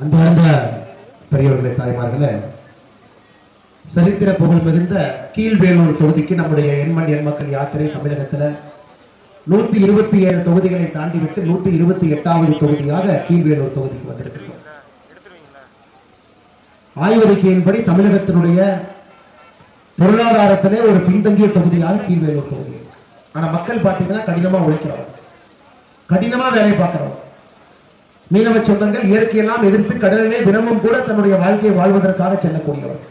அன்பார்ந்த பெரியவர்களே தாய்மார்களே சரித்திர புகழ் மிகுந்த கீழ்வேலூர் தொகுதிக்கு நம்முடைய எண்மண் எண்மக்கள் யாத்திரை தமிழகத்துல நூத்தி இருபத்தி ஏழு தொகுதிகளை தாண்டி விட்டு நூத்தி இருபத்தி எட்டாவது தொகுதியாக கீழ்வேலூர் தொகுதிக்கு வந்திருக்கிறோம் ஆய்வறிக்கையின்படி தமிழகத்தினுடைய பொருளாதாரத்திலே ஒரு பின்தங்கிய தொகுதியாக கீழ்வேலூர் தொகுதி ஆனா மக்கள் பார்த்தீங்கன்னா கடினமா உழைக்கிறோம் கடினமா வேலை பார்க்கிறோம் மீனவ சொந்தங்கள் இயற்கையெல்லாம் எதிர்த்து கடலிலே தினமும் கூட தன்னுடைய வாழ்க்கையை வாழ்வதற்காக செல்லக்கூடியவர்கள்.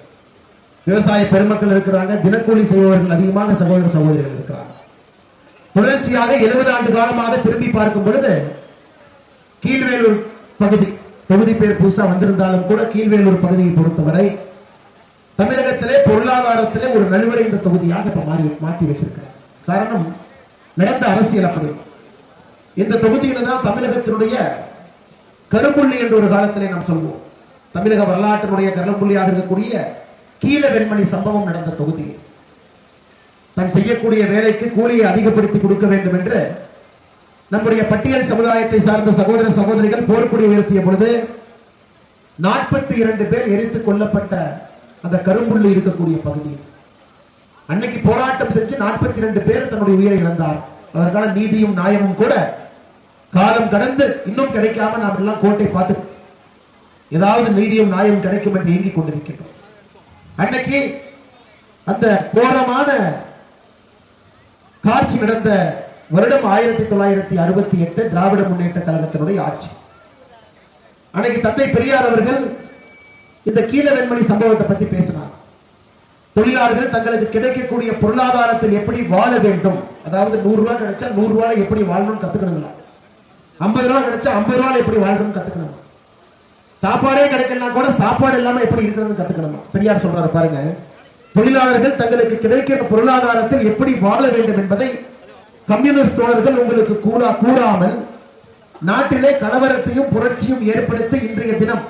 விவசாய பெருமக்கள் இருக்கிறாங்க தினக்கூலி செய்பவர்கள் அதிகமாக சகோதர சகோதரிகள் இருக்கிறாங்க. தொடர்ச்சியாக எழுபது ஆண்டு காலமாக திரும்பி பார்க்கும் பொழுது கீழ்வேலூர் பகுதி தொகுதி பேர் புதுசா வந்திருந்தாலும் கூட கீழ்வேலூர் பகுதியை பொறுத்தவரை தமிழகத்திலே பொருளாதாரத்திலே ஒரு நலிவடைந்த தொகுதியாக இப்ப மாறி மாற்றி வச்சிருக்கிறார். காரணம் நடந்த அரசியல் அப்படி. இந்த தொகுதியில தான் தமிழகத்தினுடைய கரும்புள்ளி என்ற ஒரு காலத்திலே நாம் சொல்வோம். தமிழக வரலாற்றினுடைய கரும்புள்ளியாக இருக்கக்கூடிய கீழ வெண்மணி சம்பவம் நடந்த தொகுதி. தன் செய்யக்கூடிய வேலைக்கு கூலியை அதிகப்படுத்தி கொடுக்க வேண்டும் என்று நம்முடைய பட்டியல் சமுதாயத்தை சார்ந்த சகோதர சகோதரிகள் போர்க்குடி உயர்த்திய பொழுது நாற்பத்தி இரண்டு பேர் எரித்துக் கொல்லப்பட்ட அந்த கரும்புள்ளி இருக்கக்கூடிய பகுதி. அன்னைக்கு போராட்டம் செஞ்சு நாற்பத்தி ரெண்டு பேர் தன்னுடைய உயிரை இழந்தார். அதற்கான நீதியும் நியாயமும் கூட காலம் கடந்து இன்னும் கிடைக்காம நாம் எல்லாம் கோட்டை பார்த்து ஏதாவது நீதியும் நியாயம் கிடைக்கும் என்று ஏங்கிக் கொண்டிருக்கின்றோம். அன்னைக்கு அந்த கோரமான காட்சி நடந்த வருடம் ஆயிரத்தி தொள்ளாயிரத்தி அறுபத்தி எட்டு திராவிட முன்னேற்ற கழகத்தினுடைய ஆட்சி. அன்னைக்கு தந்தை பெரியார் அவர்கள் இந்த கீழ வெண்மணி சம்பவத்தை பத்தி பேசினார். தொழிலாளர்கள் தங்களுக்கு கிடைக்கக்கூடிய பொருளாதாரத்தில் எப்படி வாழ வேண்டும்? அதாவது நூறு ரூபாய் கிடைச்சா நூறு ரூபாய் எப்படி வாழணும்னு கத்துக்கணுங்களா? ஐம்பது ரூபா கிடைச்சா ஐம்பது ரூபாய் எப்படி வாழணும்னு கத்துக்கணும்? சாப்பாடே கிடைக்கலனா கூட சாப்பாடு இல்லாம எப்படி இருக்கிறது கத்துக்கணுமா? பெரியார் சொல்றாரு பாருங்க தொழிலாளர்கள் தங்களுக்கு கிடைக்கிற பொருளாதாரத்தில் எப்படி வாழ வேண்டும் என்பதை கம்யூனிஸ்ட் தோழர்கள் உங்களுக்கு கூடா கூறாமல் நாட்டிலே கலவரத்தையும் புரட்சியும் ஏற்படுத்தி இன்றைய தினம்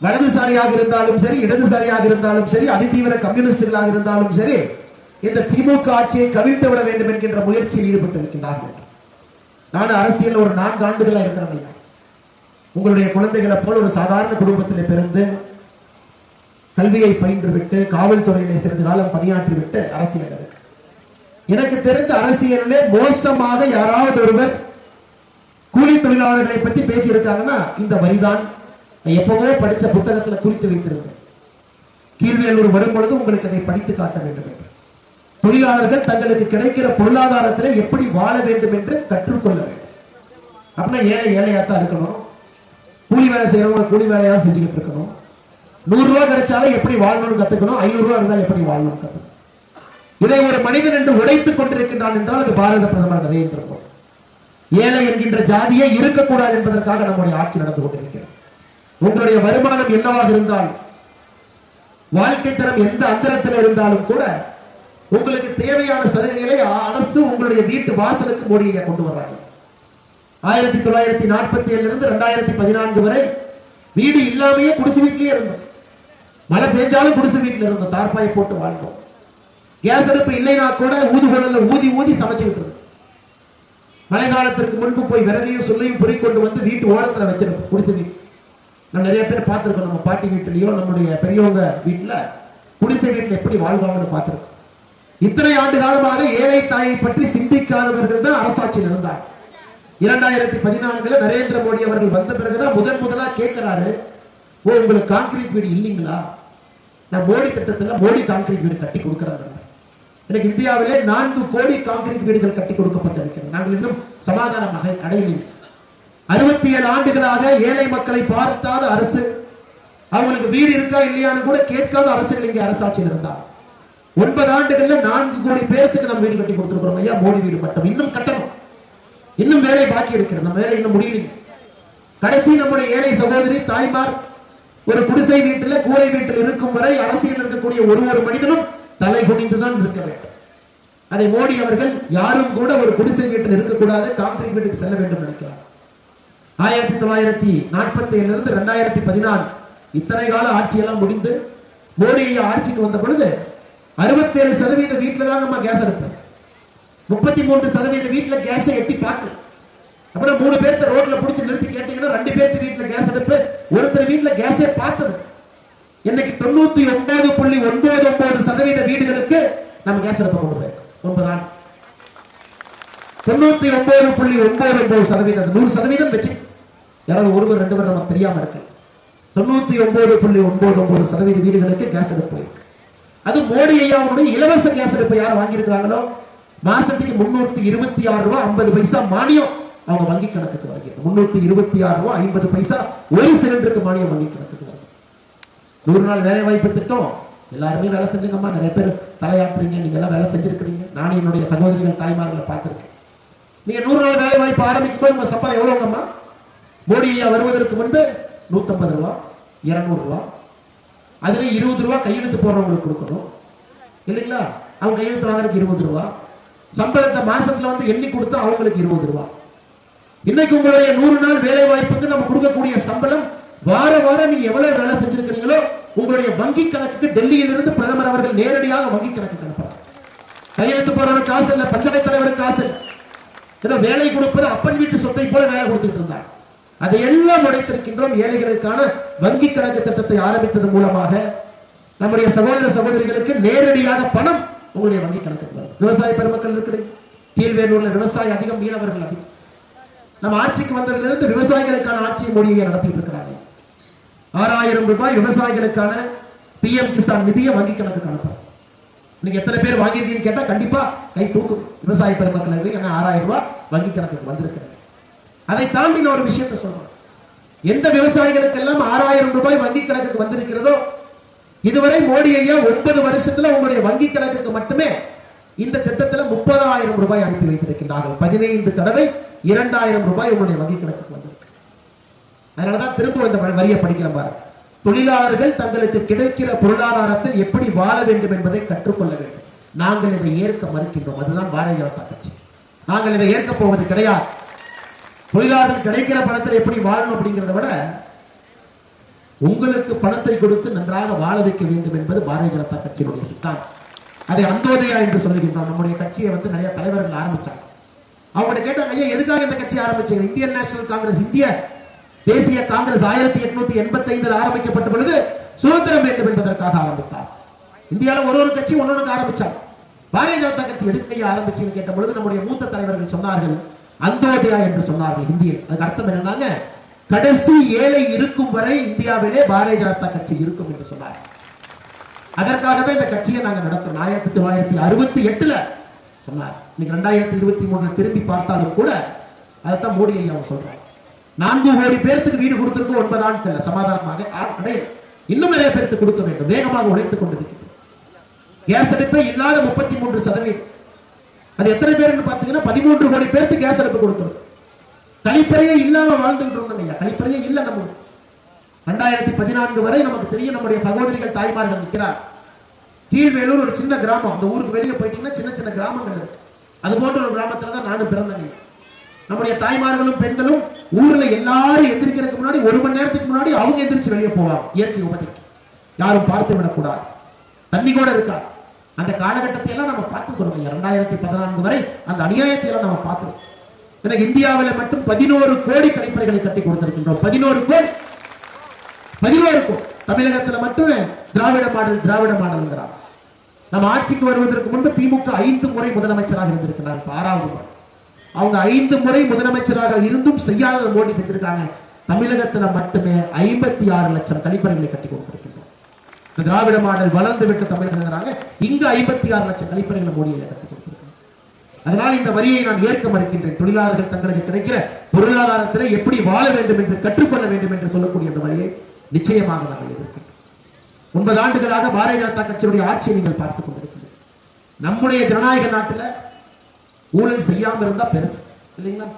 வலதுசாரியாக இருந்தாலும் சரி இடதுசாரியாக இருந்தாலும் சரி அதிதீவிர கம்யூனிஸ்டுகளாக இருந்தாலும் சரி இந்த திமுக ஆட்சியை கவிழ்த்து விட வேண்டும் என்கின்ற முயற்சியில் ஈடுபட்டிருக்கின்றார்கள். நான் அரசியல் ஒரு நான்கு ஆண்டுகளா இருக்கிறேன் உங்களுடைய குழந்தைகளை போல் ஒரு சாதாரண குடும்பத்தில் பிறந்து கல்வியை பயின்று விட்டு காவல்துறையிலே சிறிது காலம் பணியாற்றி விட்டு அரசியல் எனக்கு தெரிந்த அரசியலிலே மோசமாக யாராவது ஒருவர் கூலி தொழிலாளர்களை பற்றி பேசி இருக்காங்கன்னா இந்த வரிதான். நான் எப்பவோ படிச்ச புத்தகத்துல குறித்து வைத்திருக்கேன் கீழ்வேலூர் வரும் பொழுது உங்களுக்கு அதை படித்து காட்ட வேண்டும் என்று. தொழிலாளர்கள் தங்களுக்கு கிடைக்கிற பொருளாதாரத்தில் எப்படி வாழ வேண்டும் என்று கற்றுக்கொள்ள வேண்டும். அப்படின்னா ஏழை ஏழையா தான் இருக்கணும். கூலி வேலை செய்யறவங்க கூலி வேலையா செஞ்சுக்கிட்டு இருக்கணும். நூறு ரூபாய் கிடைச்சாலும் எப்படி வாழணும்னு கத்துக்கணும். ஐநூறு ரூபாய் இருந்தால் எப்படி வாழணும்னு கத்துக்கணும். இதை ஒரு மனிதன் என்று உடைத்துக் கொண்டிருக்கின்றான் என்றால் அது பாரத பிரதமர் நரேந்திர மோடி. ஏழை என்கின்ற ஜாதியே இருக்கக்கூடாது என்பதற்காக நம்முடைய ஆட்சி நடந்து கொண்டிருக்கிறது. உங்களுடைய வருமானம் என்னவாக இருந்தால் வாழ்க்கை தரம் எந்த அந்தரத்தில் இருந்தாலும் கூட உங்களுக்கு தேவையான சலுகைகளை அரசு உங்களுடைய வீட்டு வாசலுக்கு மோடியை கொண்டு வர்றாங்க. ஆயிரத்தி தொள்ளாயிரத்தி நாற்பத்தி ஏழுல இருந்து ரெண்டாயிரத்தி பதினான்கு வரை வீடு இல்லாமையே குடிசை வீட்லயே இருந்தோம். மழை பெஞ்சாலும் குடிசை வீட்டுல இருந்தோம். தார்பாயை போட்டு வாழ்ந்தோம். கேஸ் அடுப்பு இல்லைனா கூட ஊதுகுழல்ல ஊதி ஊதி சமைச்சுக்கிட்டு இருந்தோம். மழை காலத்திற்கு முன்பு போய் விரதையும் சொல்லையும் பொறி கொண்டு வந்து வீட்டு ஓரத்துல வச்சிருப்போம். குடிசை வீட்டு நம்ம நிறைய பேர் பார்த்திருக்கோம். நம்ம பாட்டி வீட்டுலயோ நம்முடைய பெரியவங்க வீட்டுல குடிசை வீட்டில் எப்படி வாழ்வாங்கன்னு பார்த்திருக்கோம். இத்தனை ஆண்டு காலமாக ஏழை தாயை பற்றி சிந்திக்காதவர்கள் தான் அரசாட்சியில் இருந்தார் இரண்டாயிரத்தி பதினான்குல நரேந்திர மோடி அவர்கள் வந்த பிறகுதான் முதன் முதலா கேட்கிறாரு ஓ உங்களுக்கு கான்கிரீட் வீடு இல்லைங்களா? நான் மோடி திட்டத்துல மோடி கான்கிரீட் வீடு கட்டி கொடுக்கிறாங்க எனக்கு இந்தியாவிலே நான்கு கோடி கான்கிரீட் வீடுகள் கட்டி கொடுக்கப்பட்டிருக்கிறது. நாங்கள் இன்னும் சமாதானமாக அடையவில்லை அறுபத்தி ஏழு ஆண்டுகளாக ஏழை மக்களை பார்த்தாத அரசு அவங்களுக்கு வீடு இருக்கா இல்லையான்னு கூட கேட்காத அரசுகள் இங்கே அரசாட்சியில் இருந்தார் ஒன்பது ஆண்டுகள்ல நான்கு கோடி பேருக்கு நம்ம வீடு கட்டி கொடுத்துருக்கோம் ஐயா. மோடி வீடு மட்டும். இன்னும் கட்டணும். இன்னும் வேலை பாக்கி இருக்கிறது. நம்ம வேலை இன்னும் முடியலைங்க கடைசி நம்முடைய ஏழை சகோதரி தாய்மார் ஒரு குடிசை வீட்டுல கூரை வீட்டில் இருக்கும் வரை அரசியல் இருக்கக்கூடிய ஒரு ஒரு மனிதனும் தலை குனிந்துதான் இருக்க வேண்டும். அதை மோடி அவர்கள் யாரும் கூட ஒரு குடிசை வீட்டில் இருக்கக்கூடாது கான்கிரீட் வீட்டுக்கு செல்ல வேண்டும் நினைக்கிறார். ஆயிரத்தி தொள்ளாயிரத்தி நாற்பத்தி ஏழுல இருந்து ரெண்டாயிரத்தி பதினாலு இத்தனை கால ஆட்சியெல்லாம் முடிந்து மோடி ஆட்சிக்கு வந்த பொழுது அறுபத்தேழு சதவீத வீட்டில் தான் நம்ம கேஸ் எடுப்போம் முப்பத்தி மூன்று சதவீத வீட்டுல கேஸை எட்டி பார்க்கல. அப்புறம் மூணு பேர்த்த ரோட்ல பிடிச்சி நிறுத்தி கேட்டீங்கன்னா ரெண்டு பேர்த்து வீட்டுல கேஸ் அனுப்பு ஒருத்தர் வீட்டுல கேஸே பார்த்தது. இன்னைக்கு தொண்ணூத்தி ஒன்பது புள்ளி ஒன்பது ஒன்பது சதவீத வீடுகளுக்கு நம்ம கேஸ் அனுப்ப கொண்டு போயிருக்கோம் ஒன்பது தொண்ணூத்தி ஒன்பது புள்ளி ஒன்பது ஒன்பது சதவீதம். நூறு சதவீதம் வச்சு. யாராவது ஒருவர் ரெண்டு பேர் நமக்கு தெரியாம இருக்கு தொண்ணூத்தி ஒன்பது புள்ளி ஒன்பது ஒன்பது சதவீத வீடுகளுக்கு கேஸ் அடுப்பு அது மோடி ஐயாவுடைய இலவச கேஸ் இப்போ யார் வாங்கியிருக்கிறாங்களோ? மாசத்துக்கு முன்னூத்தி இருபத்தி ஆறு ரூபாய் ஐம்பது பைசா மானியம் அவங்க வங்கி கணக்குக்கு வருகிறது. முன்னூத்தி இருபத்தி ஆறு ரூபாய் ஐம்பது பைசா ஒரு சிலிண்டருக்கு மானியம் வங்கி கணக்குக்கு வருது நூறு நாள் வேலை வாய்ப்பு திட்டம். எல்லாருமே வேலை செஞ்சுங்கம்மா. நிறைய பேர் தலையாட்டுறீங்க. நீங்க எல்லாம் வேலை செஞ்சிருக்கிறீங்க. நானும் என்னுடைய சகோதரிகள் தாய்மார்களை பார்த்திருக்கேன். நீங்க நூறு நாள் வேலை வாய்ப்பு ஆரம்பிக்கும் போது உங்க சப்பாளம் எவ்வளவுங்கம்மா? மோடி ஐயா வருவதற்கு முன்பு நூத்தம்பது ரூபா இருநூறு ரூபா அதுல இருபது ரூபா கையெழுத்து போடுறவங்களுக்கு கொடுக்கணும். இல்லைங்களா? அவங்க கையெழுத்து வாங்குறதுக்கு இருபது ரூபா. சம்பளத்தை மாசத்துல வந்து எண்ணி கொடுத்தா அவங்களுக்கு இருபது ரூபா. இன்னைக்கு உங்களுடைய நூறு நாள் வேலை வாய்ப்புக்கு நம்ம கொடுக்கக்கூடிய சம்பளம் வார வாரம் நீங்க எவ்வளவு வேலை செஞ்சிருக்கிறீங்களோ உங்களுடைய வங்கி கணக்குக்கு டெல்லியிலிருந்து பிரதமர் அவர்கள் நேரடியாக வங்கி கணக்கு அனுப்புறாங்க கையெழுத்து போறவனுக்கு காசு இல்ல பஞ்சாயத்து தலைவருக்கு காசு ஏதோ வேலை கொடுப்பது அப்பன் வீட்டு சொத்தை போல வேலை கொடுத்துட்டு இருந்தார். அதை எல்லாம் உடைத்திருக்கின்றோம். ஏழைகளுக்கான வங்கி கணக்கு திட்டத்தை ஆரம்பித்தது மூலமாக நம்முடைய சகோதர சகோதரிகளுக்கு நேரடியாக பணம் உங்களுடைய வங்கி கணக்கு வரும். விவசாய பெருமக்கள் இருக்கிறீங்க கீழ்வேலூர்ல விவசாயம் அதிகம் மீனவர்கள் அதிகம். நம்ம ஆட்சிக்கு வந்ததிலிருந்து விவசாயிகளுக்கான ஆட்சியை மோடியை நடத்திட்டு இருக்கிறாங்க. ஆறாயிரம் ரூபாய் விவசாயிகளுக்கான பி எம் கிசான் நிதியை வங்கி கணக்கு அனுப்புறோம். நீங்க எத்தனை பேர் வாங்கியிருக்கீங்கன்னு கேட்டா கண்டிப்பா கை தூக்கும். விவசாய பெருமக்கள் இருக்கு ஏன்னா ஆறாயிரம் ரூபாய் வங்கி கணக்குக்கு வந்திருக்கிறது. அதை தாண்டி நான் ஒரு விஷயத்தை சொல்றேன் எந்த விவசாயிகளுக்கெல்லாம் ஆறாயிரம் ரூபாய் வங்கி கணக்குக்கு வந்திருக்கிறதோ இதுவரை மோடி ஐயா ஒன்பது வருஷத்துல உங்களுடைய வங்கி கணக்குக்கு மட்டுமே இந்த திட்டத்துல முப்பதாயிரம் ரூபாய் அனுப்பி வைத்திருக்கிறார்கள் பதினைந்து தடவை இரண்டாயிரம் ரூபாய் உங்களுடைய வங்கி கணக்குக்கு வந்திருக்கு. அதனாலதான் திரும்ப இந்த வரியை படிக்கிற பாரு தொழிலாளர்கள் தங்களுக்கு கிடைக்கிற பொருளாதாரத்தில் எப்படி வாழ வேண்டும் என்பதை கற்றுக்கொள்ள வேண்டும். நாங்கள் இதை ஏற்க மறுக்கின்றோம். அதுதான் பாரதிய ஜனதா கட்சி. நாங்கள் இதை ஏற்க போவது கிடையாது. தொழிலாளர்கள் கிடைக்கிற பணத்தில் எப்படி வாழணும் அப்படிங்கிறத விட உங்களுக்கு பணத்தை கொடுத்து நன்றாக வாழ வைக்க வேண்டும் என்பது பாரதிய ஜனதா கட்சியினுடைய சித்தாந்தம். அதை அந்தோதயா என்று சொல்லுகின்றோம் நம்முடைய கட்சியை வந்து நிறைய தலைவர்கள் ஆரம்பிச்சாங்க. அவங்க கேட்டாங்க ஐயா எதுக்காக இந்த கட்சி ஆரம்பிச்சீங்க? இந்தியன் நேஷனல் காங்கிரஸ் இந்திய தேசிய காங்கிரஸ் ஆயிரத்தி எட்நூத்தி எண்பத்தி ஐந்தில் ஆரம்பிக்கப்பட்ட பொழுது சுதந்திரம் வேண்டும் என்பதற்காக ஆரம்பித்தார். இந்தியாவில் ஒரு ஒரு கட்சி ஒன்னொன்னு ஆரம்பிச்சாங்க. பாரதிய ஜனதா கட்சி எதுக்கு ஆரம்பிச்சுன்னு கேட்ட பொழுது நம்முடைய மூத்த தலைவர்கள் சொன்னார்கள் அந்தோதயா என்று சொன்னார்கள் இந்தியன் அதுக்கு அர்த்தம் என்னன்னாங்க? கடைசி ஏழை இருக்கும் வரை இந்தியாவிலே பாரதிய ஜனதா கட்சி இருக்கும் என்று சொன்னார். அதற்காக தான் இந்த கட்சியை நாங்க நடத்துறோம். ஆயிரத்தி தொள்ளாயிரத்தி அறுபத்தி எட்டுல சொன்னார். இன்னைக்கு ரெண்டாயிரத்தி இருபத்தி மூணுல திரும்பி பார்த்தாலும் கூட அதைத்தான் மோடி ஐயா அவங்க சொல்றாங்க நான்கு கோடி பேர்த்துக்கு வீடு கொடுத்திருக்க ஒன்பது ஆட்கள் சமாதானமாக ஆ- இன்னும் நிறைய பேருக்கு கொடுக்க வேண்டும். வேகமாக உழைத்துக் கொண்டிருக்கிறது. கேஸ் அடுப்பே இல்லாத முப்பத்தி மூன்று சதவீதம். அது எத்தனை பேருக்கு பாத்தீங்கன்னா பதிமூன்று கோடி பேருக்கு கேஸ் அடுப்பு கொடுக்கணும். கழிப்பறையே இல்லாம வாழ்ந்துகிட்டு இருந்தோம் ஐயா கழிப்பறையே இல்ல நம்ம. ரெண்டாயிரத்தி பதினான்கு வரை நமக்கு தெரியும் நம்முடைய சகோதரிகள் தாய்மார்கள் நிற்கிறார் கீழ்வேலூர் ஒரு சின்ன கிராமம். அந்த ஊருக்கு வெளியே போயிட்டீங்கன்னா சின்ன சின்ன கிராமங்கள் இருக்கு. அது போன்ற ஒரு கிராமத்துல தான் நானும் பிறந்தேன். நம்முடைய தாய்மார்களும் பெண்களும் ஊர்ல எல்லாரும் எந்திரிக்கிறதுக்கு முன்னாடி ஒரு மணி நேரத்துக்கு முன்னாடி அவங்க எந்திரிச்சு வெளியே போவாங்க. இயற்கை உபதிக்கு யாரும் பார்த்து விடக்கூடாது. தண்ணி கூட இருக்காது. அந்த காலகட்டத்தை எல்லாம் நம்ம பார்த்துக்கிறோம். இரண்டாயிரத்தி ரெண்டாயிரத்தி பதினான்கு வரை அந்த அநியாயத்தை எல்லாம் நம்ம பார்க்கிறோம். எனக்கு இந்தியாவில் மட்டும் பதினோரு கோடி கழிப்பறைகளை கட்டி கொடுத்திருக்கின்றோம். பதினோரு கோடி. பதினோரு கோடி. தமிழகத்துல மட்டுமே திராவிட மாடல் திராவிட மாடல்ங்கிறார் நம்ம ஆட்சிக்கு வருவதற்கு முன்பு திமுக ஐந்து முறை முதலமைச்சராக இருந்திருக்கிறார் பாராவது ஆறாவது அவங்க ஐந்து முறை முதலமைச்சராக இருந்தும் செய்யாத மோடி செஞ்சிருக்காங்க. தமிழகத்துல மட்டுமே ஐம்பத்தி ஆறு லட்சம் கழிப்பறைகளை கட்டி கொடுத்திருக்கின்றோம் திராவிட மாடல் வளர்ந்து விட்டு தமிழகங்கிறாங்க இங்க ஐம்பத்தி ஆறு லட்சம் கழிப்பறைகளை மோடியை கட்டி அதனால் இந்த வரியை நான் ஏற்க மறுக்கின்றேன். தொழிலாளர்கள் தங்களுக்கு கிடைக்கிற பொருளாதாரத்திலே எப்படி வாழ வேண்டும் என்று கற்றுக்கொள்ள வேண்டும் என்று சொல்லக்கூடிய அந்த வரியை நிச்சயமாக நாங்கள் எதிர்க்கிறோம் ஒன்பது ஆண்டுகளாக பாரதிய ஜனதா கட்சியுடைய ஆட்சியை நீங்கள் பார்த்துக் கொண்டிருக்கிறீர்கள். நம்முடைய ஜனநாயக நாட்டுல ஊழல் செய்யாம இருந்தா பெருசு இல்லைங்களா?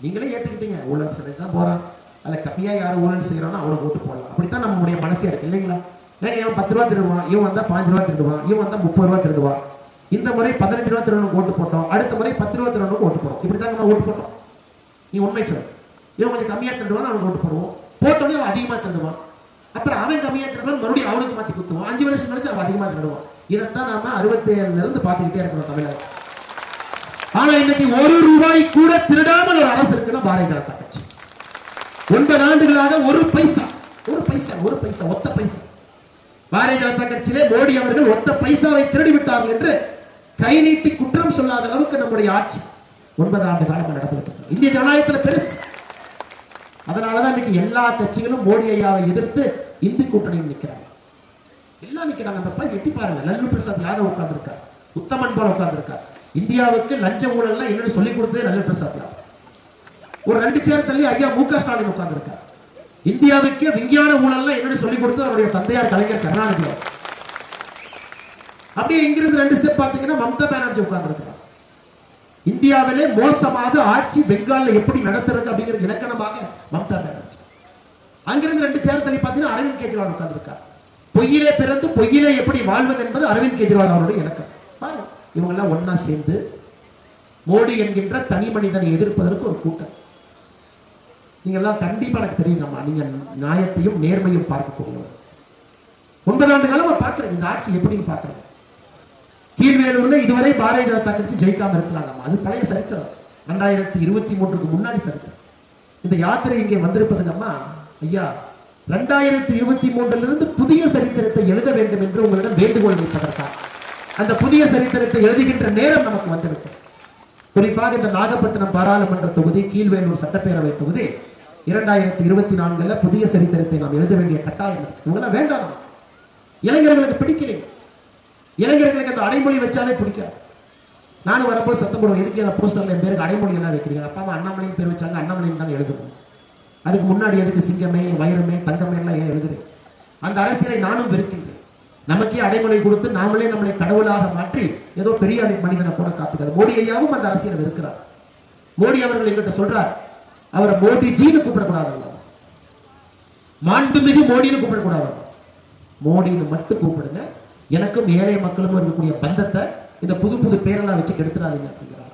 நீங்களே ஏத்துக்கிட்டீங்க. ஊழல் செய்ய தான் போறான் அதுல கம்மியா யார் ஊழல் செய்யறானோ அவனுக்கு ஓட்டு போடலாம். அப்படித்தான் நம்முடைய மனசே இருக்கு இல்லைங்களா? ஏன் இவன் பத்து ரூபா திருடுவான் இவன் வந்தா பாஞ்சு ரூபா திருடுவான் இவன் வந்தா முப்பது ரூபா திருடுவான். இந்த முறை பதினஞ்சு ரூபா திருடனுக்கு ஓட்டு போட்டோம் அடுத்த முறை பத்து ரூபா திருடனுக்கு ஓட்டு போடும் இப்படித்தாங்க நம்ம ஓட்டு போட்டோம். நீ உண்மை சொல்லு. இவன் கொஞ்சம் கம்மியா திருடுவான் அவனுக்கு ஓட்டு போடுவோம். போட்டோடனே அவன் அதிகமா திருடுவான். அப்புறம் அவன் கம்மியா திருடுவான் மறுபடியும் அவனுக்கு மாத்தி குத்துவான். அஞ்சு வருஷம் கழிச்சு அவன் அதிகமா திருடுவான். இதைத்தான் நாம அறுபத்தி ஏழுல இருந்து பார்த்துக்கிட்டே இருக்கிறோம் தமிழக ஆனா இன்னைக்கு ஒரு ரூபாய் கூட திருடாமல் ஒரு அரசு இருக்குன்னா பாரதிய ஜனதா கட்சி. ஒன்பது ஆண்டுகளாக ஒரு பைசா ஒரு பைசா ஒரு பைசா ஒத்த பைசா. பாரதிய ஜனதா கட்சியிலே மோடி அவர்கள் ஒத்த பைசாவை திருடி விட்டார்கள் என்று கை நீட்டி குற்றம் சொல்லாத அளவுக்கு நம்முடைய ஆட்சி ஒன்பது ஆண்டு காலம் நடந்துட்டு இந்திய ஜனநாயகத்துல பெருசு. அதனாலதான் இன்னைக்கு எல்லா கட்சிகளும் மோடி ஐயாவை எதிர்த்து இந்து கூட்டணியில் நிற்கிறாங்க எல்லாம் நிற்கிறாங்க அந்த பையன் எட்டி பாருங்க. லல்லு பிரசாத் யாதவ் உட்கார்ந்துருக்கார். உத்தமன் போல உட்கார்ந்துருக்கார். இந்தியாவுக்கு லஞ்ச ஊழல்லாம் என்னன்னு சொல்லிக் கொடுத்தது லல்லு பிரசாத் யாதவ். ஒரு ரெண்டு சேர் தள்ளி ஐயா மு க ஸ்டாலின் உட்கார்ந்துருக்கார். இந்தியாவுக்கே விஞ்ஞான ஊழல்லாம் என்னன்னு சொல்லி கொடுத்து அவருடைய தந்தையார் கலைஞர் கருணாநிதி அப்படியே இங்கிருந்து ரெண்டு ஸ்டெப் பார்த்தீங்கன்னா மம்தா பானர்ஜி உட்கார்ந்துருக்கிறார். இந்தியாவிலே மோசமாக ஆட்சி பெங்கால்ல எப்படி நடத்துறது அப்படிங்கிற இலக்கணமாக மம்தா பானர்ஜி. அங்கிருந்து ரெண்டு சேர் தள்ளி பார்த்தீங்கன்னா அரவிந்த் கெஜ்ரிவால் உட்கார்ந்துருக்கார். பொய்யிலே பிறந்து பொய்யிலே எப்படி வாழ்வது என்பது அரவிந்த் கெஜ்ரிவால் அவருடைய இலக்கம். இவங்க எல்லாம் ஒன்னா சேர்ந்து மோடி என்கின்ற தனி மனிதனை எதிர்ப்பதற்கு ஒரு கூட்டம். நீங்க எல்லாம் கண்டிப்பா எனக்கு தெரியுங்கம்மா நீங்க நியாயத்தையும் நேர்மையும் பார்க்கக்கூடியவர் ஒன்பது ஆண்டு காலமா பார்க்கிறேன். இந்த ஆட்சி எப்படின்னு பார்க்கிறேன் கீழ்வேலூர்ல இதுவரை பாரதிய ஜனதா கட்சி ஜெயிக்காம இருக்கலாங்கம்மா அது பழைய சரித்திரம். ரெண்டாயிரத்தி இருபத்தி மூன்றுக்கு முன்னாடி சரித்திரம். இந்த யாத்திரை இங்கே வந்திருப்பதுங்கம்மா ஐயா ரெண்டாயிரத்தி இருபத்தி மூன்றுல இருந்து புதிய சரித்திரத்தை எழுத வேண்டும் என்று உங்களிடம் வேண்டுகோள் வைப்பதற்காக. அந்த புதிய சரித்திரத்தை எழுதுகின்ற நேரம் நமக்கு வந்துவிட்டது. குறிப்பாக இந்த நாகப்பட்டினம் பாராளுமன்ற தொகுதி கீழ்வேலூர் சட்டப்பேரவை தொகுதி இரண்டாயிரத்தி இருபத்தி நான்குல புதிய சரித்திரத்தை நாம் எழுத வேண்டிய கட்டாயம் உங்கள வேண்டாம். இளைஞர்களுக்கு பிடிக்கல இளைஞர்களுக்கு அந்த அடைமொழி வச்சாலே பிடிக்காது. நானும் வரப்போ சத்தம் போடுவேன் எதுக்கு அந்த போஸ்டர்ல என் பேருக்கு அடைமொழி எல்லாம் வைக்கிறீங்க? அப்பா அம்மா அண்ணாமலையும் பேர் வச்சாங்க அண்ணாமலையும் தான் எழுதணும் அதுக்கு முன்னாடி எதுக்கு சிங்கமே வைரமே தங்கமே எல்லாம் ஏன் எழுதுறேன் அந்த அரசியலை நானும் வெறுக்கின்றேன். நமக்கே அடைமொழி கொடுத்து நாமளே நம்மளை கடவுளாக மாற்றி ஏதோ பெரிய மனிதனை போல காத்துக்கிறது மோடி ஐயாவும் அந்த அரசியலை வெறுக்கிறார். மோடி அவர்கள் எங்கிட்ட சொல்றார் அவரை மோடிஜின்னு கூப்பிடக்கூடாது மாண்புமிகு மோடின்னு கூப்பிடக்கூடாது. மோடின்னு மட்டும் கூப்பிடுங்க. எனக்கும் ஏழை மக்களும் இருக்கக்கூடிய பந்தத்தை இந்த புது புது பேரெல்லாம் வச்சு கெடுத்துறாதீங்க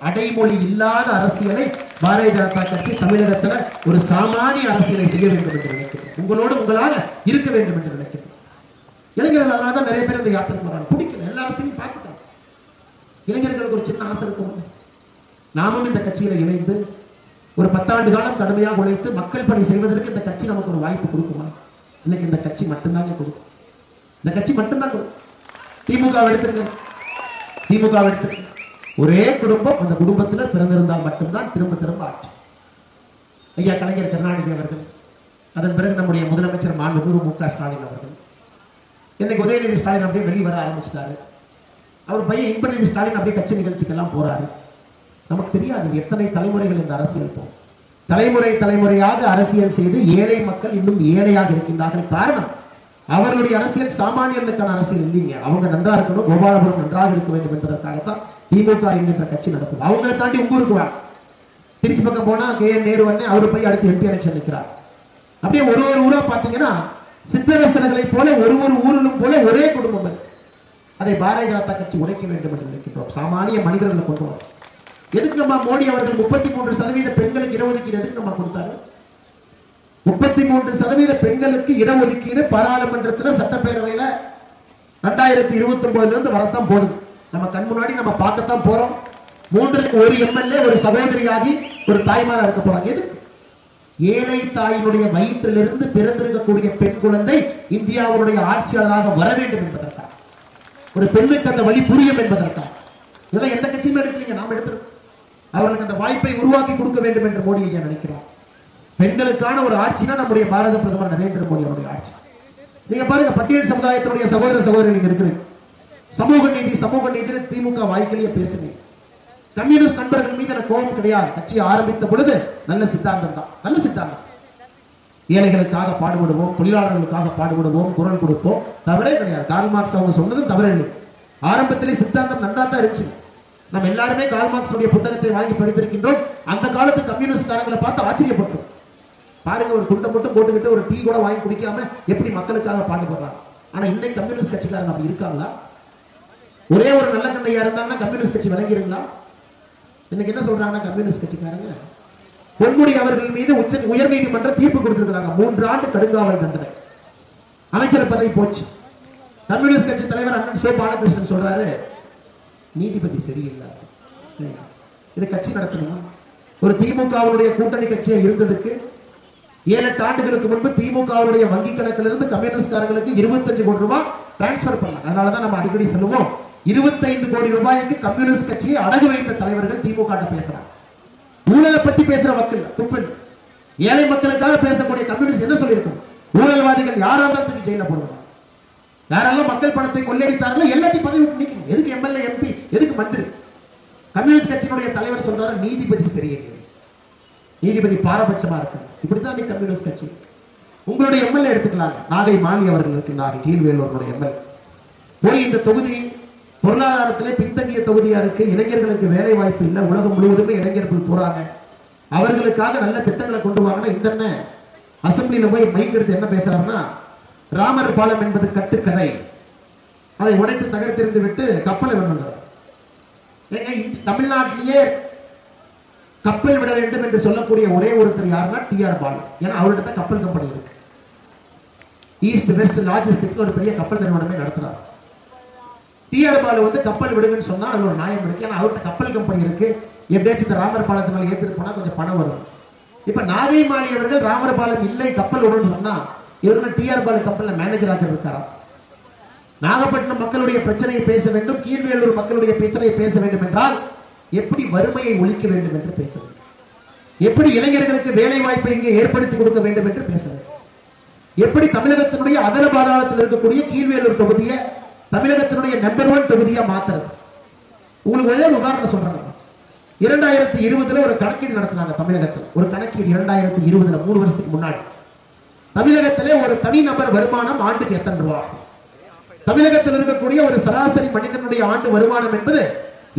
அடைமொழி இல்லாத அரசியலை பாரதிய ஜனதா கட்சி தமிழகத்துல ஒரு சாமானிய அரசியலை செய்ய வேண்டும் என்று நினைக்கிறேன் உங்களோடு உங்களால இருக்க வேண்டும் என்று நினைக்கிறேன் இளைஞர்கள் தான் நிறைய பேர் இந்த யாத்திரைக்கு வராங்க. பிடிக்கல. எல்லா அரசியலையும் பார்த்துட்டாங்க இளைஞர்களுக்கு ஒரு சின்ன ஆசை இருக்கும். நாமும் இந்த கட்சியில இணைந்து ஒரு பத்தாண்டு காலம் கடுமையாக உழைத்து மக்கள் பணி செய்வதற்கு இந்த கட்சி நமக்கு ஒரு வாய்ப்பு கொடுக்குமா? இன்னைக்கு இந்த கட்சி மட்டும்தாங்க கொடுக்கும். இந்த கட்சி மட்டும்தான் கொடுக்கும். திமுக எடுத்துருங்க திமுக எடுத்துருங்க ஒரே குடும்பம் அந்த குடும்பத்துல பிறந்திருந்தால் மட்டும்தான் திரும்ப திரும்ப ஆட்சி. ஐயா கலைஞர் கருணாநிதி அவர்கள் அதன் பிறகு நம்முடைய முதலமைச்சர் மாண்புமிகு மு க ஸ்டாலின் அவர்கள். இன்னைக்கு உதயநிதி ஸ்டாலின் அப்படியே வெளியே வர ஆரம்பிச்சிட்டாரு. அவர் பையன் இன்பநிதி ஸ்டாலின் அப்படியே கட்சி நிகழ்ச்சிக்கெல்லாம் போறாரு. நமக்கு தெரியாது எத்தனை தலைமுறைகள் இந்த அரசியல் போகும் தலைமுறை தலைமுறையாக அரசியல் செய்து ஏழை மக்கள் இன்னும் ஏழையாக இருக்கின்றார்கள். காரணம் அவர்களுடைய அரசியல் சாமானியர்களுக்கான அரசியல் இல்லைங்க. அவங்க நன்றா இருக்கணும் கோபாலபுரம் நன்றாக இருக்க வேண்டும் என்பதற்காகத்தான் திமுக என்கின்ற கட்சி நடக்கும் அவங்களை தாண்டி உங்க ஊருக்கு திருச்சி பக்கம் போனா கே என் நேரு அண்ணே அவர் போய் அடுத்து எம்பி எலெக்ஷன் நிற்கிறார் அப்படியே ஒரு ஒரு ஊரா பாத்தீங்கன்னா சித்தரசர்களை போல ஒரு ஒரு ஊரிலும் போல ஒரே குடும்பம் இருக்கு அதை பாரதிய ஜனதா கட்சி உடைக்க வேண்டும் என்று நினைக்கின்றோம். சாமானிய மனிதர்களை கொண்டு வரும். எதுக்குமா மோடி அவர்கள் முப்பத்தி மூன்று சதவீத பெண்களுக்கு இடஒதுக்கீடு எதுக்குமா கொடுத்தாரு? முப்பத்தி மூன்று சதவீத பெண்களுக்கு இடஒதுக்கீடு பாராளுமன்றத்துல சட்டப்பேரவையில ரெண்டாயிரத்தி இருபத்தி ஒன்பதுல இருந்து வரத்தான் போகுது. நம்ம கண் முன்னாடி நம்ம பார்க்கத்தான் போறோம். மூன்றுக்கு ஒரு எம்எல்ஏ ஒரு சகோதரியாகி ஒரு தாய்மாரா இருக்க போறாங்க. எதுக்கு? ஏழை தாயினுடைய வயிற்றிலிருந்து பிறந்திருக்கக்கூடிய பெண் குழந்தை இந்தியாவுடைய ஆட்சியாளராக வர வேண்டும் என்பதற்காக. ஒரு பெண்ணுக்கு அந்த வழி புரியும் என்பதற்காக. இதெல்லாம் எந்த கட்சியுமே எடுக்கலீங்க. நாம் எடுத்திருக்கோம். அவர்களுக்கு அந்த வாய்ப்பை உருவாக்கி கொடுக்க வேண்டும் என்று மோடி ஐயா நினைக்கிறார் பெண்களுக்கான ஒரு ஆட்சினா நம்முடைய பாரத பிரதமர் நரேந்திர மோடி அவருடைய ஆட்சி. நீங்க பாருங்க பட்டியல் சமுதாயத்தினுடைய சகோதர சகோதரி நீங்க இருக்கிறீங்க சமூக நீதி சமூக நீதி திமுக வாய்க்கிலேயே பேசுனீங்க கம்யூனிஸ்ட் நண்பர்கள் மீது எனக்கு கோபம் கிடையாது. கட்சியை ஆரம்பித்த பொழுது நல்ல சித்தாந்தம் தான். நல்ல சித்தாந்தம். ஏழைகளுக்காக பாடுபடுவோம் தொழிலாளர்களுக்காக பாடுபடுவோம் குரல் கொடுப்போம். தவறே கிடையாது. கார்ல் மார்க்ஸ் அவங்க சொன்னதும் தவறே இல்லை. ஆரம்பத்திலே சித்தாந்தம் நன்றா தான் இருந்துச்சு. நம்ம எல்லாருமே கார்ல் மார்க்ஸுடைய புத்தகத்தை வாங்கி படித்திருக்கின்றோம். அந்த காலத்து கம்யூனிஸ்ட்காரங்களை பார்த்து ஆச்சரியப்பட்டோம். பாருங்க ஒரு துண்டை மட்டும் போட்டுக்கிட்டு ஒரு டீ கூட வாங்கி குடிக்காம எப்படி மக்களுக்காக பாடுபடுறாங்க ஆனா இன்னைக்கு கம்யூனிஸ்ட் கட்சிக்காரங்க அப்படி இருக்காங்களா? ஒரே ஒரு நல்ல கண்ணையா இருந்தாங்கன்னா கம்யூனிஸ்ட் கட்சி விளங்கிருங்களா? இன்னைக்கு என்ன சொல்றாங்கன்னா கம்யூனிஸ்ட் கட்சிக்காரங்க? பொன்முடி அவர்கள் மீது உச்ச உயர்நீதிமன்றம் தீர்ப்பு கொடுத்திருக்கிறாங்க. மூன்று ஆண்டு கடுங்காவல் தண்டனை. அமைச்சர் பதவி போச்சு. கம்யூனிஸ்ட் கட்சி தலைவர் அண்ணன் சோ பாலகிருஷ்ணன் சொல்றாரு நீதிபதி சரியில்லை. இது கட்சி நடத்தணும்? ஒரு திமுகவுடைய கூட்டணி கட்சியா இருந்ததுக்கு ஏழு எட்டு ஆண்டுகளுக்கு முன்பு திமுகவுடைய வங்கி கணக்கிலிருந்து கம்யூனிஸ்ட்காரங்களுக்கு இருபத்தஞ்சு கோடி ரூபாய் டிரான்ஸ்பர் பண்ணாங்க அதனாலதான் நம்ம அடிக்கடி சொல்லுவோம் இருபத்தைந்து கோடி ரூபாய்க்கு கம்யூனிஸ்ட் கட்சியை அடகு வைத்த தலைவர்கள் திமுக பேசுறாங்க. ஊழலை பத்தி பேசுற மக்கள் துப்பில். ஏழை மக்களுக்காக பேசக்கூடிய கம்யூனிஸ்ட் என்ன சொல்லியிருக்கோம்? ஊழல்வாதிகள் யாராவது ஜெயில போடுவாங்க? யாரெல்லாம் மக்கள் பணத்தை கொள்ளையடித்தார்களோ எல்லாத்தையும் பதவி விட்டு நீக்கணும் எதுக்கு எம்எல்ஏ எம்பி எதுக்கு மந்திரி? கம்யூனிஸ்ட் கட்சியினுடைய தலைவர் சொல்றாரு நீதிபதி சரியில்லை நீதிபதி பாரபட்சமா இருக்கு. இப்படிதான் நீ கம்யூனிஸ்ட் கட்சி. உங்களுடைய எம்எல்ஏ எடுத்துக்கலாம். நாகை மாணி அவர்கள் இருக்கின்றார் கீழ்வேலூருடைய எம்எல்ஏ போய் இந்த தொகுதி பொருளாதாரத்திலே பின்தங்கிய தொகுதியா இருக்கு. இளைஞர்களுக்கு வேலை வாய்ப்பு இல்லை. உலகம் முழுவதுமே இளைஞர்கள் போறாங்க. அவர்களுக்காக நல்ல திட்டங்களை கொண்டு வாங்கினா இந்த அசம்பிளியில போய் மைக் எடுத்து என்ன பேசுறாருன்னா ராமர் பாலம் என்பது கட்டுக்கதை. அதை உடைத்து தகர்த்தெறிந்து விட்டு கப்பலை வேணுங்கிறார் ஏங்க தமிழ்நாட்டிலேயே கப்பல் விட வேண்டும் என்று சொல்லக்கூடிய ஒரே ஒருத்தர் யாருன்னா டி ஆர் பாலு. ஏன்னா அவர்கிட்ட தான் கப்பல் கம்பெனி இருக்கு. ஈஸ்ட் வெஸ்ட் லாஜிஸ்டிக்ஸ் ஒரு பெரிய கப்பல் நிறுவனமே நடத்துறாரு. டிஆர் பாலு வந்து கப்பல் விடுங்கன்னு சொன்னா அது ஒரு நியாயம் இருக்கு. ஏன்னா அவர்கிட்ட கப்பல் கம்பெனி இருக்கு. எப்படியாச்சும் இந்த ராமர் பாலத்து மேல ஏத்திட்டு போனா கொஞ்சம் பணம் வரும். இப்ப நாகை மாலி அவர்கள் ராமர் பாலம் இல்லை கப்பல் விடுன்னு சொன்னா இவர்கள் டிஆர் பாலு கப்பல்ல மேனேஜராக இருக்காராம் நாகப்பட்டினம் மக்களுடைய பிரச்சனையை பேச வேண்டும். கீழ்வேலூர் மக்களுடைய பிரச்சனையை பேச வேண்டும் என்றால் எப்படி வறுமையை ஒழிக்க வேண்டும் என்று பேச வேண்டும். எப்படி இளைஞர்களுக்கு வேலை வாய்ப்பை இங்கே ஏற்படுத்தி கொடுக்க வேண்டும் என்று பேச வேண்டும். எப்படி தமிழகத்தினுடைய அதர பாதாளத்தில் இருக்கக்கூடிய கீழ்வேலூர் தொகுதியை தமிழகத்தினுடைய நம்பர் ஒன் தொகுதியா மாத்துறது? உங்களுக்கு ஒரே உதாரணம் சொல்றாங்க இரண்டாயிரத்தி இருபதுல ஒரு கணக்கீடு நடத்தினாங்க தமிழகத்தில். ஒரு கணக்கீடு இரண்டாயிரத்தி இருபதுல மூணு வருஷத்துக்கு முன்னாடி. தமிழகத்திலே ஒரு தனிநபர் வருமானம் ஆண்டுக்கு எத்தனை ரூபா? தமிழகத்தில் இருக்கக்கூடிய ஒரு சராசரி மனிதனுடைய ஆண்டு வருமானம் என்பது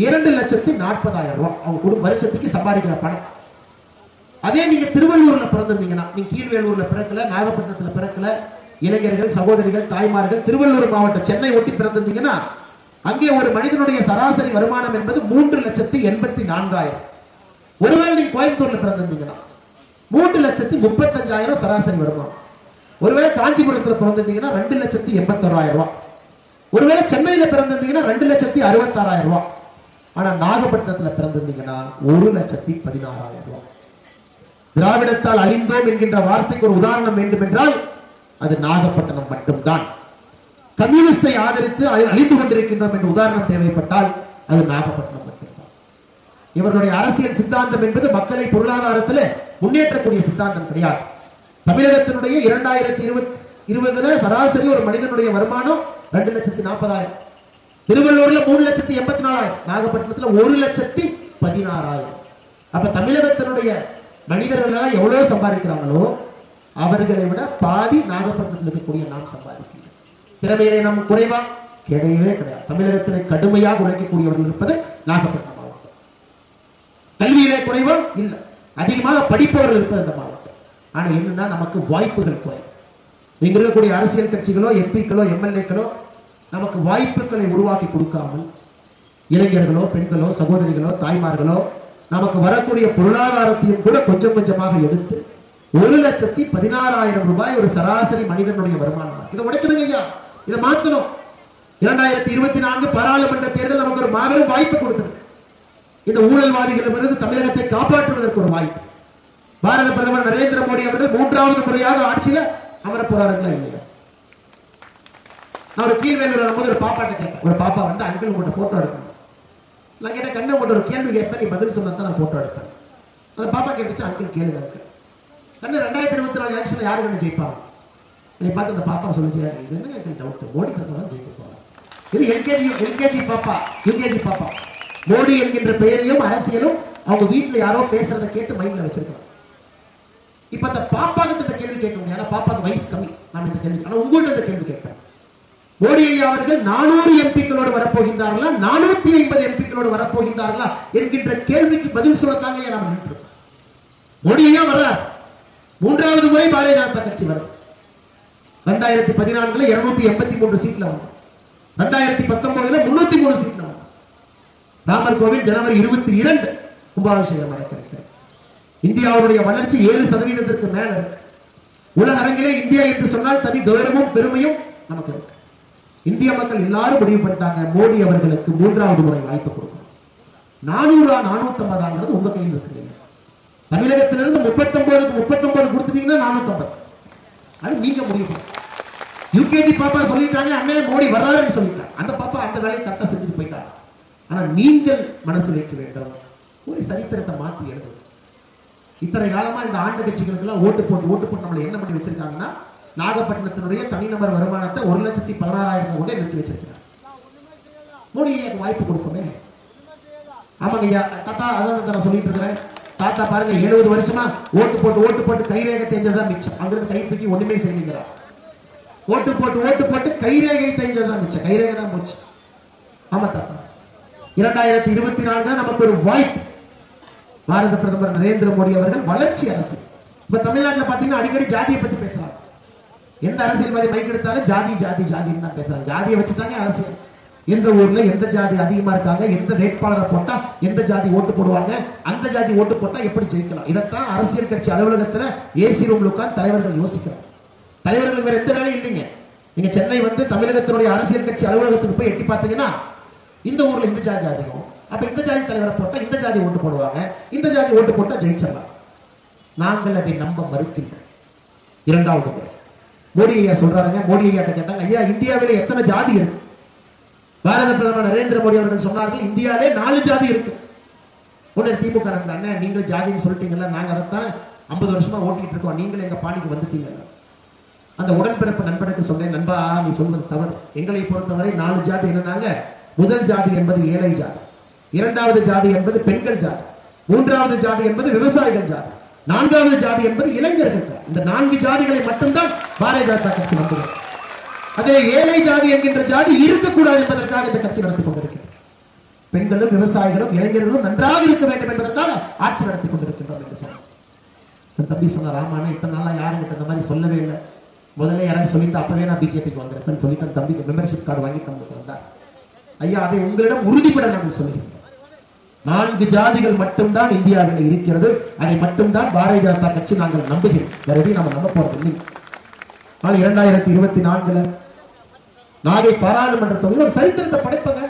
இரண்டு லட்சத்தி நாற்பதாயிரம் ரூபாய் அவங்க குடும்ப வருஷத்துக்கு சம்பாதிக்கிற பணம். அதே நீங்க திருவள்ளூர்ல பிறந்திருந்தீங்கன்னா நீங்க கீழ்வேலூர்ல பிறக்கல நாகப்பட்டினத்துல பிறக்கல இளைஞர்கள் சகோதரிகள் தாய்மார்கள் திருவள்ளூர் மாவட்டம் சென்னை ஒட்டி பிறந்திருந்தீங்கன்னா அங்கே ஒரு மனிதனுடைய சராசரி வருமானம் என்பது மூன்று லட்சத்தி எண்பத்தி நான்காயிரம். ஒருவேளை நீங்க கோயம்புத்தூர்ல பிறந்திருந்தீங்கன்னா மூன்று லட்சத்தி முப்பத்தஞ்சாயிரம் சராசரி வருமானம். ஒருவேளை காஞ்சிபுரத்துல பிறந்திருந்தீங்கன்னா ரெண்டு லட்சத்தி எண்பத்தோராயிரம் ரூபாய். ஒருவேளை சென்னையில பிறந்திருந்தீங்கன்னா ரெண்டு லட்சத்தி அறுபத்தாறாயிரம் ரூபாய். ஆனா நாகப்பட்டினத்துல பிறந்திருந்தீங்கன்னா ஒரு லட்சத்தி பதினாறாயிரம் ரூபாய். திராவிடத்தால் அழிந்தோம் என்கின்ற வார்த்தைக்கு ஒரு உதாரணம் வேண்டும் என்றால் அது நாகப்பட்டினம் மட்டும்தான். கம்யூனிஸ்டை ஆதரித்து அதில் அழிந்து கொண்டிருக்கின்றோம் என்ற உதாரணம் தேவைப்பட்டால் அது நாகப்பட்டினம் மட்டும்தான். இவர்களுடைய அரசியல் சித்தாந்தம் என்பது மக்களை பொருளாதாரத்தில் முன்னேற்றக்கூடிய சித்தாந்தம் கிடையாது. தமிழகத்தினுடைய இரண்டாயிரத்தி இருபத்தி இருபதுல சராசரி ஒரு மனிதனுடைய வருமானம் ரெண்டு லட்சத்தி நாற்பதாயிரம். திருவள்ளூர்ல மூணு லட்சத்தி எண்பத்தி நாலாயிரம். நாகப்பட்டினத்துல ஒரு லட்சத்தி பதினாறாயிரம். அப்ப தமிழகத்தினுடைய மனிதர்கள் எல்லாம் எவ்வளவு சம்பாதிக்கிறாங்களோ அவர்களை விட பாதி நாகப்பட்டினத்தில் இருக்கக்கூடிய நாம் சம்பாதிக்கிறோம். திறமையிலே நாம் குறைவா? கிடையவே கிடையாது. தமிழகத்திலே கடுமையாக உழைக்கக்கூடியவர்கள் இருப்பது நாகப்பட்டினம் மாவட்டம். கல்வியிலே குறைவா? இல்லை. அதிகமாக படிப்பவர்கள் இருப்பது அந்த மாவட்டம். ஆனா என்னன்னா நமக்கு வாய்ப்புகள் குறை. இங்க இருக்கக்கூடிய அரசியல் கட்சிகளோ எம்பிக்களோ எம்எல்ஏக்களோ நமக்கு வாய்ப்புகளை உருவாக்கி கொடுக்காமல் இளைஞர்களோ பெண்களோ சகோதரிகளோ தாய்மார்களோ நமக்கு வரக்கூடிய பொருளாதாரத்தையும் கூட கொஞ்சம் கொஞ்சமாக எடுத்து ஒரு லட்சத்தி பதினாறாயிரம் ரூபாய் ஒரு சராசரி மனிதனுடைய வருமானம் இதை உடைக்கணும் ஐயா. இதை மாத்தணும். இரண்டாயிரத்தி இருபத்தி நான்கு பாராளுமன்ற தேர்தல் நமக்கு ஒரு மாபெரும் வாய்ப்பு கொடுத்தது. இந்த ஊழல்வாதிகளிடமிருந்து தமிழகத்தை காப்பாற்றுவதற்கு ஒரு வாய்ப்பு. பாரத பிரதமர் நரேந்திர மோடி அவர்கள் மூன்றாவது முறையாக ஆட்சியில அமர போறாருங்களா இல்லையா? நான் ஒரு கீழ்வேலூர் வரும்போது ஒரு பாப்பாட்ட கேட்டேன். ஒரு பாப்பா வந்து அங்கிள் உங்கள்கிட்ட போட்டோ எடுக்கணும். நான் கேட்டேன் கண்ணை உங்கள்கிட்ட ஒரு கேள்வி கேட்பேன் நீ பதில் சொன்னா தான் நான் போட்டோ எடுப்பேன். அந்த பாப்பா கேட்டுச்சு அங்கிள் கேளுங்க அங்கிள். கண்ணு ரெண்டாயிரத்தி இருபத்தி நாலு எலெக்ஷன்ல யாரு கண்ணு ஜெயிப்பாங்க? என்னை பார்த்து அந்த பாப்பா சொல்லிச்சு இது என்ன எனக்கு டவுட் மோடி தான் ஜெயிக்க போறாங்க இது எல்கேஜி எல்கேஜி பாப்பா யூகேஜி பாப்பா. மோடி என்கின்ற பெயரையும் அரசியலும் அவங்க வீட்டுல யாரோ பேசுறத கேட்டு மைண்ட்ல வச்சிருக்கலாம் இப்ப அந்த பாப்பா கிட்ட இந்த கேள்வி கேட்க முடியாது ஏன்னா பாப்பாக்கு வயசு கம்மி. நான் இந்த கேள்வி ஆனா உங்கள்கிட்ட இந்த கேள்வி கேட்கிறேன் மோடி ஐயா அவர்கள் நானூறு எம்பிக்களோடு வரப்போகின்றார்களா? நானூத்தி ஐம்பது எம்பிக்களோடு வரப்போகின்றார்களா? என்கின்ற கேள்விக்கு பதில் சொல்லத்தாங்க ஏன் நாம நின்று மோடி ஐயா வர்றார். மூன்றாவது முறை பாரதிய ஜனதா கட்சி வரும். ரெண்டாயிரத்தி பதினான்குல இருநூத்தி எண்பத்தி மூன்று சீட்ல வரும். ரெண்டாயிரத்தி பத்தொன்பதுல முன்னூத்தி மூணு சீட்ல வரும். ராமர் கோவில் ஜனவரி இருபத்தி இரண்டு கும்பாபிஷேகம் நடக்கிறது. இந்தியாவுடைய வளர்ச்சி ஏழு சதவீதத்திற்கு மேல. உலக அரங்கிலே இந்தியா என்று சொன்னால் தனி கௌரவமும் பெருமையும் நமக்கு இருக்கு. இந்திய மக்கள் எல்லாரும் முடிவு பண்ணிட்டாங்க மோடி அவர்களுக்கு மூன்றாவது முறை வாய்ப்பு கொடுக்கணும். நானூறா நானூத்தி ஐம்பதாங்கிறது உங்க கையில் இருக்குங்க தமிழகத்திலிருந்து முப்பத்தொன்பதுக்கு முப்பத்தொன்பது கொடுத்துட்டீங்கன்னா நானூத்தம்பது. அது நீங்க முடிவு யூகேஜி பாப்பா சொல்லிட்டாங்க அண்ணே மோடி வர்றாருன்னு சொல்லிட்டாங்க. அந்த பாப்பா அந்த வேலையை கரெக்டா செஞ்சுட்டு போயிட்டாங்க. ஆனா நீங்கள் மனசு வைக்க வேண்டும். ஒரு சரித்திரத்தை மாற்றி எழுதும் இத்தனை காலமா இந்த ஆண்டு கட்சிகளுக்கு எல்லாம் ஓட்டு போட்டு ஓட்டு போட்டு நம்மளை என்ன பண்ணி வச்சிருக்காங்கன்னா நாகப்பட்டினத்தினுடைய தனிநபர் வருமானத்தை ஒரு லட்சத்தி பதினாறாயிரம் கூட நிறுத்தி வச்சிருக்கிறார் மோடி வாய்ப்பு கொடுப்போமே? ஆமாங்க ஐயா தாத்தா அதான் நான் சொல்லிட்டு இருக்கிறேன். தாத்தா பாருங்க எழுபது வருஷமா ஓட்டு போட்டு ஓட்டு போட்டு கைரேகை தெரிஞ்சதுதான் மிச்சம். அங்கிருந்து கை தூக்கி ஒண்ணுமே செய்யுங்கிறார் ஓட்டு போட்டு ஓட்டு போட்டு கைரேகை தெரிஞ்சதுதான் மிச்சம். கைரேகை தான் போச்சு. ஆமா தாத்தா. இரண்டாயிரத்தி இருபத்தி நான்கு நமக்கு ஒரு வாய்ப்பு. பாரத பிரதமர் நரேந்திர மோடி அவர்கள் வளர்ச்சி அரசு. இப்ப தமிழ்நாட்டில் பாத்தீங்கன்னா அடிக்கடி ஜாதியை பத்தி பேசுறாங்க எந்த அரசியல்வாதி மைக் எடுத்தாலும் ஜாதி ஜாதி ஜாதின்னு தான் பேசுறாங்க. ஜாதியை வச்சுதாங்க அரசியல். எந்த ஊர்ல எந்த ஜாதி அதிகமா இருக்காங்க எந்த வேட்பாளரை போட்டா எந்த ஜாதி ஓட்டு போடுவாங்க அந்த ஜாதி ஓட்டு போட்டா எப்படி ஜெயிக்கலாம்? இதைத்தான் அரசியல் கட்சி அலுவலகத்துல ஏசி ரூம்ல உட்கார்ந்து தலைவர்கள் யோசிக்கிறாங்க. தலைவர்கள் வேற எந்த வேலையும் இல்லைங்க. நீங்க சென்னை வந்து தமிழகத்தினுடைய அரசியல் கட்சி அலுவலகத்துக்கு போய் எட்டி பார்த்தீங்கன்னா இந்த ஊர்ல இந்த ஜாதி அதிகம். அப்ப இந்த ஜாதி தலைவரை போட்டா இந்த ஜாதி ஓட்டு போடுவாங்க. இந்த ஜாதி ஓட்டு போட்டா ஜெயிச்சிடலாம். நாங்கள் அதை நம்ப மறுக்கின்றோம் இரண்டாவது முறை. மோடி ஐயா சொல்றாருங்க மோடி ஐயா கேட்டாங்க ஐயா இந்தியாவில எத்தனை ஜாதி இருக்கு? பாரத பிரதமர் நரேந்திர மோடி அவர்கள் சொன்னார்கள் இந்தியாவிலே நாலு ஜாதி இருக்கு. உடனே திமுக அண்ணன் நீங்கள் ஜாதின்னு சொல்லிட்டீங்கல்ல நாங்க அதைத்தான் ஐம்பது வருஷமா ஓட்டிட்டு இருக்கோம். நீங்களும் எங்க பாணிக்கு வந்துட்டீங்கல்ல. அந்த உடன்பிறப்பு நண்பனுக்கு சொன்னேன் நண்பா நீ சொல்வது தவறு. எங்களை பொறுத்தவரை நாலு ஜாதி என்னன்னாங்க? முதல் ஜாதி என்பது ஏழை ஜாதி. இரண்டாவது ஜாதி என்பது பெண்கள் ஜாதி மூன்றாவது ஜாதி என்பது விவசாயிகள் ஜாதி நான்காவது ஜாதி என்பது இளைஞர்கள் ஜாதி. இந்த நான்கு ஜாதிகளை மட்டும்தான் பாரதிய ஜனதா கட்சி நடத்துகிறது அதே ஏழை ஜாதி என்கின்ற ஜாதி இருக்கக்கூடாது என்பதற்காக இந்த கட்சி நடத்தி கொண்டிருக்கிறது. பெண்களும் விவசாயிகளும் இளைஞர்களும் நன்றாக இருக்க வேண்டும் என்பதற்காக ஆட்சி நடத்தி கொண்டிருக்கின்றோம் என்று சொன்னார். தம்பி சொன்ன ராமானே இத்தனை நாளா யாரும் கிட்ட இந்த மாதிரி சொல்லவே இல்லை. முதல்ல யாராவது சொல்லிட்டு அப்பவே நான் பிஜேபிக்கு வந்திருப்பேன் சொல்லிட்டு தம்பிக்கு மெம்பர்ஷிப் கார்டு வாங்கி நம்மளுக்கு வந்தார் ஐயா அதை உங்களிடம் உறுதிப்பட நான் சொல்லியிருக்கேன் நான்கு ஜாதிகள் மட்டும்தான் இந்தியாவில் இருக்கிறது. அதை மட்டும்தான் பாரதிய ஜனதா கட்சி நாங்கள் நம்புகிறோம். வேற எதையும் நம்ம நம்ப போறது இல்லை ஆனால் இரண்டாயிரத்தி இருபத்தி நான்குல நாகை பாராளுமன்ற தொகுதியில் ஒரு சரித்திரத்தை படைப்பங்க.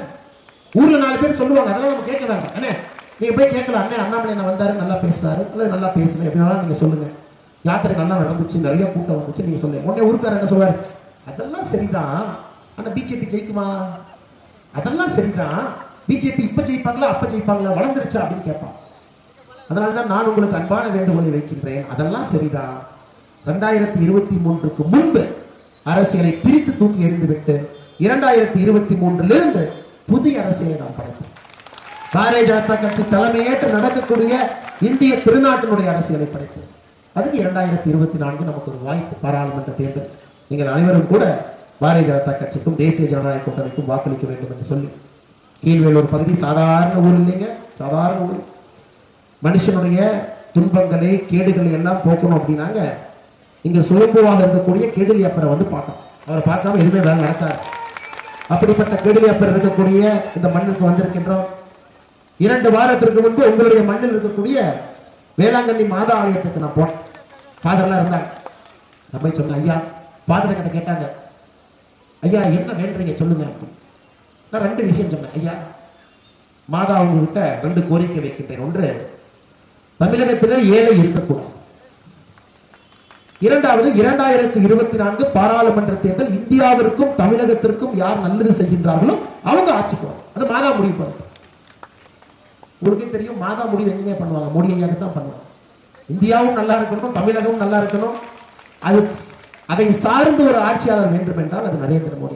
ஊர்ல நாலு பேர் சொல்லுவாங்க. அதெல்லாம் நம்ம கேட்க வேண்டாம். அண்ணே நீங்க போய் கேட்கலாம். அண்ணே அண்ணாமலை என்ன வந்தாரு நல்லா பேசுறாரு. அல்லது நல்லா பேசல. எப்படினாலும் நீங்க சொல்லுங்க. யாத்திரை நல்லா நடந்துச்சு. நிறைய கூட்டம் வந்துச்சு. நீங்க சொல்லுங்க. உடனே ஊருக்காரர் என்ன சொல்லுவாரு? அதெல்லாம் சரிதான். ஆனா பிஜேபி ஜெயிக்குமா? அதெல்லாம் சரிதான். பிஜேபி இப்ப ஜெயிப்பாங்களா அப்ப ஜெயிப்பாங்களா வளர்ந்துருச்சா அப்படின்னு கேட்பான். அதனால்தான் நான் உங்களுக்கு அன்பான வேண்டுகோளை வைக்கின்றேன். அதெல்லாம் சரிதான். ரெண்டாயிரத்தி இருபத்தி மூன்றுக்கு முன்பு அரசியலை பிரித்து தூக்கி எறிந்துவிட்டு இரண்டாயிரத்தி இருபத்தி மூன்றிலிருந்து புதிய அரசியலை நாம் படைப்போம் பாரதிய ஜனதா கட்சி தலைமையேற்று நடக்கக்கூடிய இந்திய திருநாட்டினுடைய அரசியலை படைப்போம் அதுக்கு இரண்டாயிரத்தி இருபத்தி நான்கு நமக்கு ஒரு வாய்ப்பு பாராளுமன்ற தேர்தல். நீங்கள் அனைவரும் கூட பாரதிய ஜனதா கட்சிக்கும் தேசிய ஜனநாயக கூட்டணிக்கும் வாக்களிக்க வேண்டும் என்று சொல்லி கீழ்வேலூர் பகுதி சாதாரண ஊர் இல்லைங்க. சாதாரண ஊர். மனுஷனுடைய துன்பங்களை கேடுகளை எல்லாம் போக்கணும் அப்படின்னாங்க. இங்க சுயம்புவாக இருக்கக்கூடிய கேடிலி அப்பரை வந்து பார்க்கணும் அவரை பார்க்காம எதுவுமே வேலை நடக்காது. அப்படிப்பட்ட கேடிலி அப்பர் இருக்கக்கூடிய இந்த மண்ணுக்கு வந்திருக்கின்றோம். இரண்டு வாரத்திற்கு முன்பு உங்களுடைய மண்ணில் இருக்கக்கூடிய வேளாங்கண்ணி மாதா ஆலயத்துக்கு நான் போனேன். ஃபாதர்லாம் இருந்தாங்க. நான் போய் சொன்னேன் ஐயா ஃபாதர் கிட்ட கேட்டாங்க. ஐயா என்ன வேண்டுறீங்க சொல்லுங்க. அப்படின்னு. நான் ரெண்டு விஷயம் சொன்னேன். ஐயா மாதா உங்ககிட்ட ரெண்டு கோரிக்கை வைக்கின்றேன். ஒன்று தமிழகத்தில் ஏழை இருக்கக்கூடாது. இரண்டாவது இரண்டாயிரத்தி இருபத்தி நான்கு பாராளுமன்ற தேர்தல் இந்தியாவிற்கும் தமிழகத்திற்கும் யார் நல்லது செய்கின்றார்களோ அவங்க ஆட்சிக்கு வரும். அது மாதா முடிவு பண்ணும். உங்களுக்கே தெரியும் மாதா முடிவு எங்கேயுமே பண்ணுவாங்க? மோடி ஐயாக்கு தான் பண்ணுவாங்க. இந்தியாவும் நல்லா இருக்கணும் தமிழகமும் நல்லா இருக்கணும். அது அதை சார்ந்த ஒரு ஆட்சியாளர் வேண்டும் என்றால் அது நரேந்திர மோடி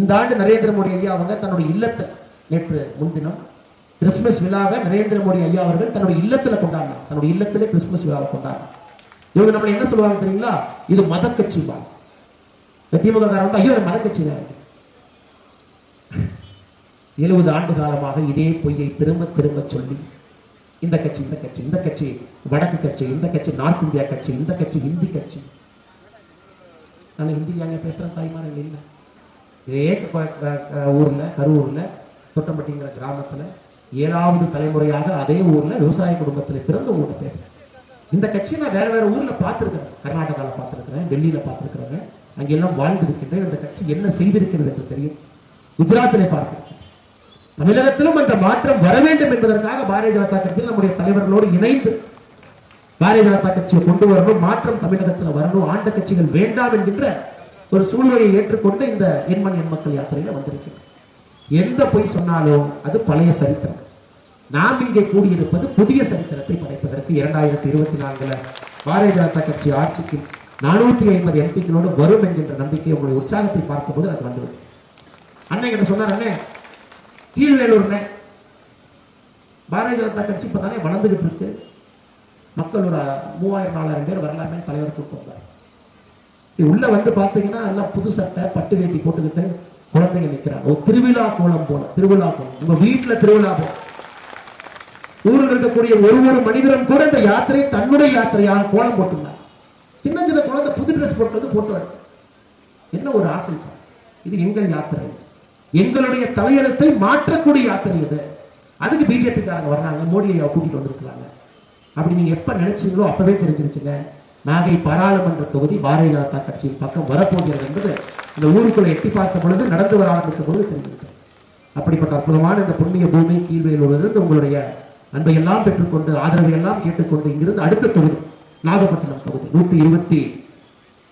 இந்த ஆண்டு நரேந்திர மோடி ஐயா அவங்க தன்னுடைய இல்லத்தில் நேற்று முன்தினம் கிறிஸ்துமஸ் விழாவை நரேந்திர மோடி ஐயா அவர்கள் தன்னுடைய இல்லத்துல கொண்டாடினார். தன்னுடைய இல்லத்திலே கிறிஸ்துமஸ் விழாவை கொண்டாடினார். இவங்க நம்மள என்ன சொல்லுவாங்க தெரியுங்களா? இது மத கட்சி திமுக காரணம் ஐயோ மத கட்சி எழுபது ஆண்டு காலமாக இதே பொய்யை திரும்ப திரும்ப சொல்லி இந்த கட்சி இந்த கட்சி இந்த கட்சி வடக்கு கட்சி இந்த கட்சி நார்த் இந்தியா கட்சி இந்த கட்சி ஹிந்தி கட்சி. நான் ஹிந்தி ஏங்க பேசுறேன் தாய்மார்கள் இல்லை. இதே ஊர்ல கரூர்ல தொட்டம்பட்டிங்கிற கிராமத்துல ஏழாவது தலைமுறையாக அதே ஊர்ல விவசாய குடும்பத்துல பிறந்த ஊர்ல பேர். இந்த கட்சி நான் வேற வேற ஊர்ல பார்த்திருக்கிறேன். கர்நாடகால பார்த்திருக்கிறேன் டெல்லியில பார்த்திருக்கிறேன் அங்கெல்லாம் வாழ்ந்திருக்கின்றேன். இந்த கட்சி என்ன செய்திருக்கிறது என்று தெரியும். குஜராத்திலே பார்த்திருக்கேன் தமிழகத்திலும் அந்த மாற்றம் வர வேண்டும் என்பதற்காக பாரதிய ஜனதா கட்சியில் நம்முடைய தலைவர்களோடு இணைந்து பாரதிய ஜனதா கட்சியை கொண்டு வரணும் மாற்றம் தமிழகத்தில் வரணும் ஆண்ட கட்சிகள் வேண்டாம் என்கின்ற ஒரு சூழ்நிலையை ஏற்றுக்கொண்டு இந்த எண்மண் எண் மக்கள் யாத்திரையில வந்திருக்கிறோம் எந்த பொய் சொன்னாலும் அது பழைய சரித்திரம். நாம் இங்கே கூடியிருப்பது புதிய சரித்திரத்தை படைப்பதற்கு இரண்டாயிரத்தி இருபத்தி நான்குல பாரதிய ஜனதா கட்சி ஆட்சிக்கு நானூத்தி ஐம்பது எம்பிக்களோடு வரும் என்கின்ற நம்பிக்கை உங்களுடைய உற்சாகத்தை பார்க்கும்போது எனக்கு வந்துவிடும். அண்ணன் கிட்ட சொன்னார் அண்ணே கீழ்வேலூர்னே பாரதிய ஜனதா கட்சி இப்பதானே வளர்ந்துகிட்டு இருக்கு. மக்கள் ஒரு மூவாயிரம் நாலாயிரம் பேர் வரலாமே தலைவர் கூட்டம் வந்தார் உள்ள வந்து பாத்தீங்கன்னா எல்லாம் புது சட்டை பட்டு வேட்டி போட்டுக்கிட்டு குழந்தைங்க நிக்கிறாங்க. ஒரு திருவிழா கோலம் போல திருவிழா கோலம். உங்க வீட்டுல திருவிழா போல ஊரில் இருக்கக்கூடிய ஒரு ஒரு மனிதரும் கூட இந்த யாத்திரை தன்னுடைய யாத்திரையாக கோலம் போட்டுள்ளார். சின்ன சின்ன குழந்தை புது ட்ரெஸ் போட்டு வந்து போட்டோ என்ன ஒரு ஆசை இது எங்கள் யாத்திரை. எங்களுடைய தலையெழுத்தை மாற்றக்கூடிய யாத்திரை இது. அதுக்கு பிஜேபிக்காரங்க வர்றாங்க மோடியை கூட்டிட்டு வந்திருக்கிறாங்க. அப்படி நீங்க எப்ப நினைச்சீங்களோ அப்பவே தெரிஞ்சிருச்சுங்க. நாகை பாராளுமன்ற தொகுதி பாரதிய ஜனதா கட்சியின் பக்கம் வரப்போகிறது என்பது இந்த ஊருக்குள்ளே எட்டி பார்த்த பொழுது நடந்து வர ஆரம்பித்த பொழுது தெரிஞ்சிருக்கு அப்படிப்பட்ட அற்புதமான இந்த புண்ணிய பூமி கீழ்வேலூரிலிருந்து உங்களுடைய அன்பை எல்லாம் பெற்றுக்கொண்டு ஆதரவை எல்லாம் கேட்டுக்கொண்டு இங்கிருந்து அடுத்த தொகுதி நாகப்பட்டினம் தொகுதி நூத்தி இருபத்தி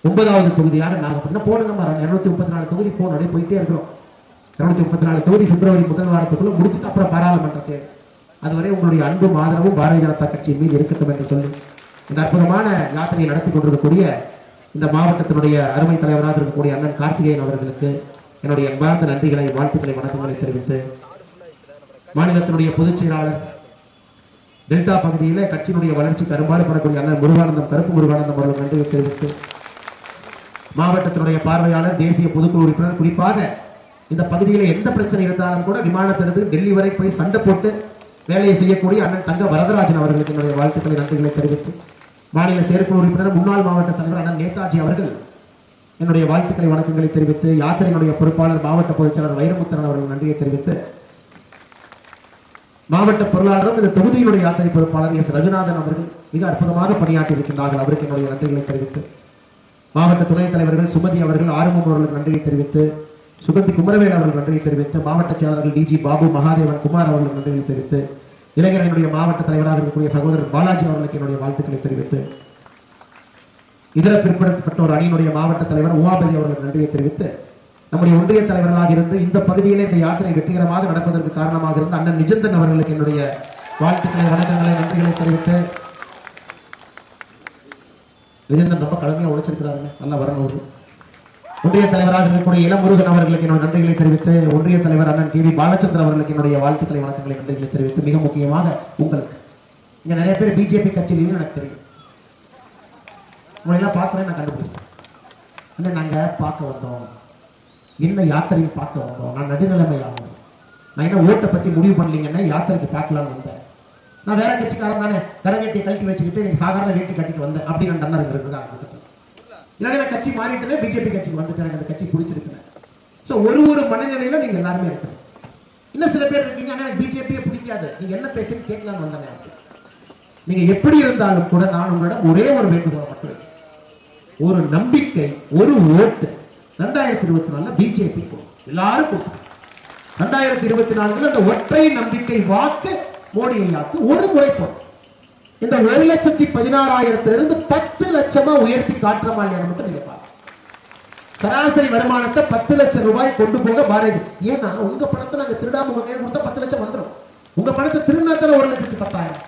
ஒன்பதாவது தொகுதியாக நாகப்பட்டினம். போனுங்க இருநூத்தி முப்பத்தி நாலு தொகுதி போன அப்படியே போயிட்டே இருக்கிறோம். இருநூத்தி முப்பத்தி நாலு தொகுதி பிப்ரவரி முதல் வாரத்துக்குள்ள முடிச்சுட்டு அப்புறம் பாராளுமன்ற தேர்தல் அதுவரை உங்களுடைய அன்பும் ஆதரவும் பாரதிய ஜனதா கட்சியின் மீது இருக்கட்டும் என்று சொல்லி இந்த அற்புதமான யாத்திரையை நடத்தி கொண்டிருக்கக்கூடிய இந்த மாவட்டத்தினுடைய அருமை தலைவராக இருக்கக்கூடிய அண்ணன் கார்த்திகேயன் அவர்களுக்கு என்னுடைய அன்பார்ந்த நன்றிகளை வாழ்த்துக்களை வணக்கங்களை தெரிவித்து மாநிலத்தினுடைய பொதுச் செயலாளர் டெல்டா பகுதியில் கட்சியினுடைய வளர்ச்சிக்கு அரும்பாடுபடக்கூடிய அண்ணன் முருகானந்தம் கருப்பு முருகானந்தம் அவர்கள் நன்றியை தெரிவித்து மாவட்டத்தினுடைய பார்வையாளர் தேசிய பொதுக்குழு உறுப்பினர் குறிப்பாக இந்த பகுதியில் எந்த பிரச்சனை இருந்தாலும் கூட விமானத்திலிருந்து டெல்லி வரை போய் சண்டை போட்டு வேலையை செய்யக்கூடிய அண்ணன் தங்க வரதராஜன் அவர்களுக்கு என்னுடைய வாழ்த்துக்களை நன்றிகளை தெரிவித்து மாநில செயற்குழு உறுப்பினர் முன்னாள் மாவட்ட தலைவர் அண்ணன் நேதாஜி அவர்கள் என்னுடைய வாழ்த்துக்களை வணக்கங்களை தெரிவித்து யாத்திரையினுடைய பொறுப்பாளர் மாவட்ட பொதுச்செயலாளர் வைரமுத்தரன் அவர்கள் நன்றியை தெரிவித்து மாவட்ட பொருளாளரும் இந்த தொகுதியினுடைய யாத்திரை பொறுப்பாளர் எஸ். ரகுநாதன் அவர்கள் மிக அற்புதமாக பணியாற்றி இருக்கின்றார்கள். அவருக்கு என்னுடைய நன்றிகளை தெரிவித்து மாவட்ட துணைத் தலைவர்கள் சுமதி அவர்கள் ஆறுமுகம் அவர்களுக்கு நன்றியை தெரிவித்து சுகந்தி குமரவேல் அவர்கள் நன்றியை தெரிவித்து மாவட்ட செயலாளர்கள் டிஜி பாபு மகாதேவன் குமார் அவர்கள் நன்றியை தெரிவித்து இளைஞரனுடைய மாவட்ட தலைவராக இருக்கக்கூடிய சகோதரர் பாலாஜி அவர்களுக்கு என்னுடைய வாழ்த்துக்களை தெரிவித்து இதர பிற்படுத்தப்பட்ட ஒரு அணியினுடைய மாவட்ட தலைவர் உமாபதி அவர்களுக்கு நன்றியை தெரிவித்து நம்முடைய ஒன்றிய தலைவர்களாக இருந்து இந்த பகுதியிலே இந்த யாத்திரை வெற்றிகரமாக நடப்பதற்கு காரணமாக இருந்த அண்ணன் நிஜந்தன் அவர்களுக்கு என்னுடைய வாழ்த்துக்களை வணக்கங்களை நன்றிகளை தெரிவித்து நிஜந்தன் ரொம்ப கடுமையா உழைச்சிருக்கிறாருங்க. நல்லா வரணும் ஒன்றிய தலைவராக இருக்கக்கூடிய இளமுருகன் அவர்களுக்கு என்னுடைய நன்றிகளை தெரிவித்து ஒன்றிய தலைவர் அண்ணன் கே வி பாலச்சந்திரன் அவர்களுக்கு என்னுடைய வாழ்த்துக்களை வணக்கங்களை நன்றிகளை தெரிவித்து மிக முக்கியமாக உங்களுக்கு. இங்க நிறைய பேர் பிஜேபி கட்சியிலும் எனக்கு தெரியும். உங்களை எல்லாம் பார்க்கவே நான் கண்டுபிடிச்சேன். இல்லை நாங்க பார்க்க வந்தோம். என்ன யாத்திரையை பார்க்க வந்தோம். நான் நடுநிலைமையாகும் நான் என்ன ஓட்டை பத்தி முடிவு பண்ணலீங்கன்னா யாத்திரைக்கு பார்க்கலாம்னு வந்தேன். நான் வேற கட்சிக்காரன் தானே. கரை வேட்டியை கழட்டி வச்சுக்கிட்டு சாதாரண வேட்டி கட்டிட்டு வந்தேன். அப்படின்னு நான் டன்னர் இருக்கிறதுக்காக இல்லைன்னா கட்சி மாறிட்டுமே பிஜேபி கட்சி வந்துட்டாங்க. அந்த கட்சி பிடிச்சிருக்கேன் ஸோ ஒரு ஒரு மனநிலையில நீங்க எல்லாருமே இருக்கணும். இன்னும் சில பேர் இருக்கீங்க ஆனா எனக்கு பிஜேபியே பிடிக்காது. நீங்க என்ன பேசுன்னு கேட்கலாம்னு வந்தேன் நீங்க எப்படி இருந்தாலும் கூட நான் உங்களிடம் ஒரே ஒரு வேண்டுகோளை மட்டும் வைக்கிறேன். ஒரு நம்பிக்கை ஒரு ஓட்டு. ரெண்டாயிரத்தி இருபத்தி நாலுல பிஜேபி எல்லாரும் கொடுக்கும் ரெண்டாயிரத்தி இருபத்தி நான்குல அந்த ஒற்றை நம்பிக்கை வாக்கு மோடி ஐயாக்கு ஒரு முறை போடும். இந்த ஒரு லட்சத்தி பதினாறாயிரத்துல இருந்து பத்து லட்சமா உயர்த்தி காட்டுறமா இல்லையா மட்டும் நீங்க பாருங்க. சராசரி வருமானத்தை பத்து லட்சம் ரூபாய் கொண்டு போக பாரதி ஏன்னா உங்க பணத்தை நாங்க திருடாம உங்க கையில் கொடுத்தா பத்து லட்சம் வந்துடும் உங்க பணத்தை திருடினா தானே ஒரு லட்சத்தி பத்தாயிரம்.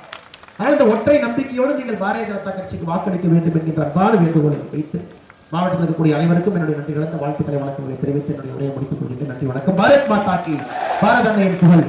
ஆனால் இந்த ஒற்றை நம்பிக்கையோடு நீங்கள் பாரதிய ஜனதா கட்சிக்கு வாக்களிக்க வேண்டும் என்கின்ற அன்பான வேண்டுகோளை வைத்து மாவட்டத்தில் இருக்கக்கூடிய அனைவருக்கும் என்னுடைய நன்றி கலந்த வாழ்த்துக்களை வணக்கங்களை தெரிவித்து என்னுடைய உரையை முடித்துக் கொள்கின்ற நன்றி வணக்கம். பாரத் மாதா கி. பாரத அன்னையின் புகழ்.